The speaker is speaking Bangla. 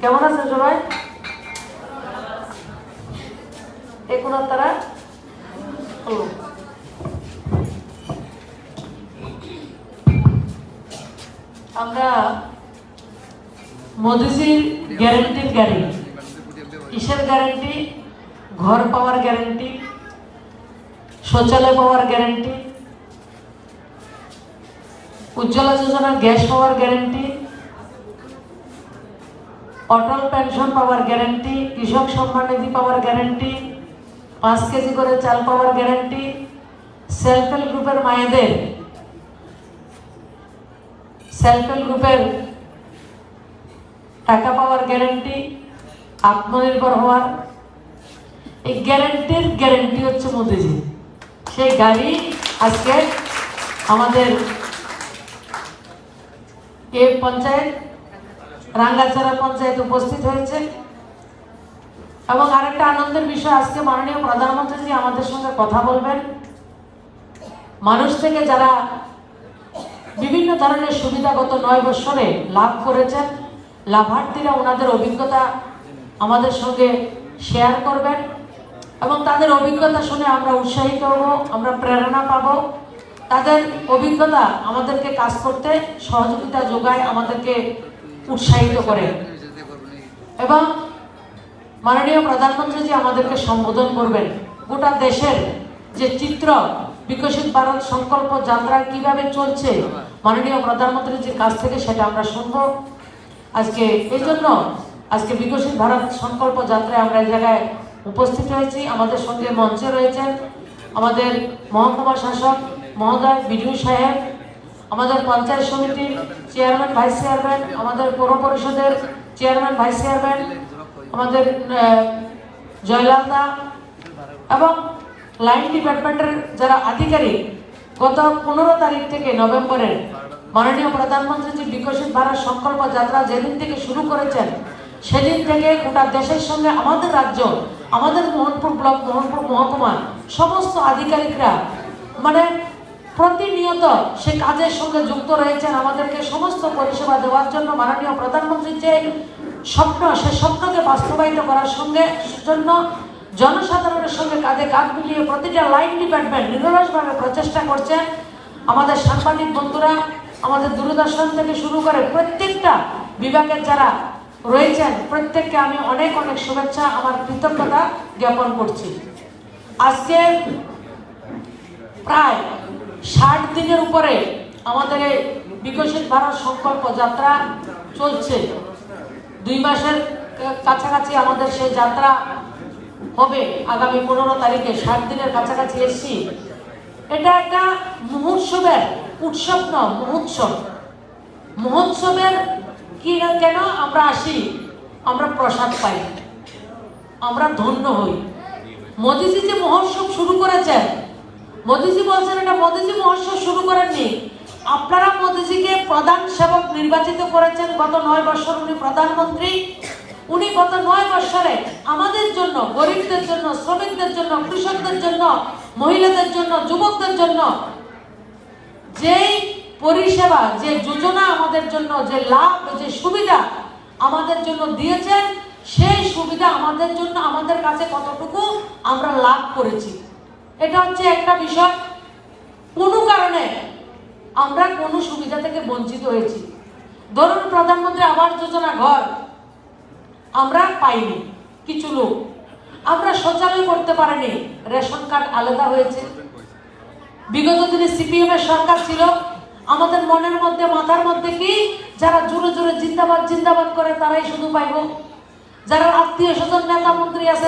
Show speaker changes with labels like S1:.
S1: কেমন আছেন সবাই? এখন তারা? আমরা মোদিজির গ্যারেন্টির গাড়ি কিসের গ্যারেন্টি? ঘর পাওয়ার গ্যারেন্টি, শৌচালয় পাওয়ার গ্যারেন্টি, উজ্জ্বলা যোজনার গ্যাস পাওয়ার গ্যারেন্টি অটল পেনশন পাওয়ার গ্যারেন্টি, কৃষক সম্মান নিধি পাওয়ার গ্যারেন্টি, পাঁচ কেজি করে চাল পাওয়ার গ্যারেন্টি সেলফ হেল্প গ্রুপের মায়েদের সেলফ হেল্প গ্রুপের টাকা পাওয়ার গ্যারেন্টি, আত্মনির্ভর হওয়ার। এই গ্যারেন্টির গ্যারেন্টি হচ্ছে মোদিজি। সেই গাড়ি আজকে আমাদের এ পঞ্চায়েত রাঙ্গাচারা পঞ্চায়েত উপস্থিত হয়েছে। এবং আরেকটা আনন্দের বিষয়, আজকে মাননীয় প্রধানমন্ত্রীজি আমাদের সঙ্গে কথা বলবেন। মানুষ থেকে যারা বিভিন্ন ধরনের সুবিধা গত নয় বছরে লাভ করেছেন, লাভার্থীরা ওনাদের অভিজ্ঞতা আমাদের সঙ্গে শেয়ার করবেন এবং তাদের অভিজ্ঞতা শুনে আমরা উৎসাহিত হব আমরা প্রেরণা পাব। তাদের অভিজ্ঞতা আমাদেরকে কাজ করতে সহযোগিতা যোগায়, আমাদেরকে উৎসাহিত করে। এবং মাননীয় প্রধানমন্ত্রীজি আমাদেরকে সম্বোধন করবেন। গোটা দেশের যে চিত্র বিকশিত ভারত সংকল্প যাত্রা কীভাবে চলছে মাননীয় প্রধানমন্ত্রীজির কাছ থেকে সেটা আমরা শুনব। আজকে এই জন্য আজকে বিকশিত ভারত সংকল্প যাত্রায় আমরা এই জায়গায় উপস্থিত হয়েছি। আমাদের সঙ্গে মঞ্চে রয়েছেন আমাদের মহকুমা শাসক মহোদয় বিডিও সাহেব আমাদের পঞ্চায়েত সমিতির চেয়ারম্যান, ভাইস চেয়ারম্যান, আমাদের পৌর পরিষদের চেয়ারম্যান, ভাইস চেয়ারম্যান, আমাদের জয়লাল দা এবং লাইন ডিপার্টমেন্টের যারা আধিকারিক, গত পনেরো তারিখ থেকে নভেম্বরের মাননীয় প্রধানমন্ত্রী বিকশিত ভারত সংকল্প যাত্রা যেদিন থেকে শুরু করেছেন, সেদিন থেকে গোটা দেশের সঙ্গে আমাদের রাজ্য, আমাদের মোহনপুর ব্লক, মোহনপুর মহকুমা সমস্ত আধিকারিকরা মানে প্রতিনিয়ত সে কাজের সঙ্গে যুক্ত রয়েছেন। আমাদেরকে সমস্ত পরিষেবা দেওয়ার জন্য মাননীয় প্রধানমন্ত্রীর যে স্বপ্ন, সে স্বপ্নকে বাস্তবায়িত করার সঙ্গে জন্য জনসাধারণের সঙ্গে কাঁধে কাঁধ মিলিয়ে প্রতিটা লাইন ডিপার্টমেন্ট নিরলসভাবে প্রচেষ্টা করছে। আমাদের সাংবাদিক বন্ধুরা, আমাদের দূরদর্শন থেকে শুরু করে প্রত্যেকটা বিভাগের যারা রয়েছেন, প্রত্যেককে আমি অনেক অনেক শুভেচ্ছা, আমার কৃতজ্ঞতা জ্ঞাপন করছি। আজকে প্রায় ষাট দিনের উপরে আমাদের বিকশিত ভারত সংকল্প যাত্রা চলছে। দুই মাসের কাছাকাছি আমাদের সেই যাত্রা হবে। আগামী পনেরো তারিখে ষাট দিনের কাছাকাছি এসছি। এটা একটা মহোৎসবের উৎসব ন, মহোৎসব। মহোৎসবের কি কেন আমরা আসি? আমরা প্রসাদ পাই। আমরা ধন্য হই। মোদিজি যে মহোৎসব শুরু করেছেন মোদিজি বলছেন এটা মোদিজি মহোৎসব শুরু করেননি আপনারা মোদিজিকে প্রধান সেবক নির্বাচিত করেছেন গত নয় বছর উনি প্রধানমন্ত্রী। উনি গত নয় বছরে আমাদের জন্য, গরিবদের জন্য, শ্রমিকদের জন্য, কৃষকদের জন্য, মহিলাদের জন্য, যুবকদের জন্য যেই পরিষেবা, যে যোজনা আমাদের জন্য, যে লাভ, যে সুবিধা আমাদের জন্য দিয়েছেন, সেই সুবিধা আমাদের জন্য, আমাদের কাছে কতটুকু আমরা লাভ করেছি। এটা হচ্ছে একটা বিষয়। কোনো কারণে আমরা কোনো সুবিধা থেকে বঞ্চিত হয়েছি। ধরুন, প্রধানমন্ত্রী আবাস যোজনা ঘর আমরা পাইনি, কিছু লোক। আমরা শৌচালয় করতে পারিনি, রেশন কার্ড আলাদা হয়েছে। বিগত দিনে সিপিএম এর সরকার ছিল, আমাদের মনের মধ্যে, মাথার মধ্যে কি, যারা জোরে জোরে জিন্দাবাদ জিন্দাবাদ করে তারাই শুধু পাইব। যারা আত্মীয় স্বজন, নেতা মন্ত্রী আছে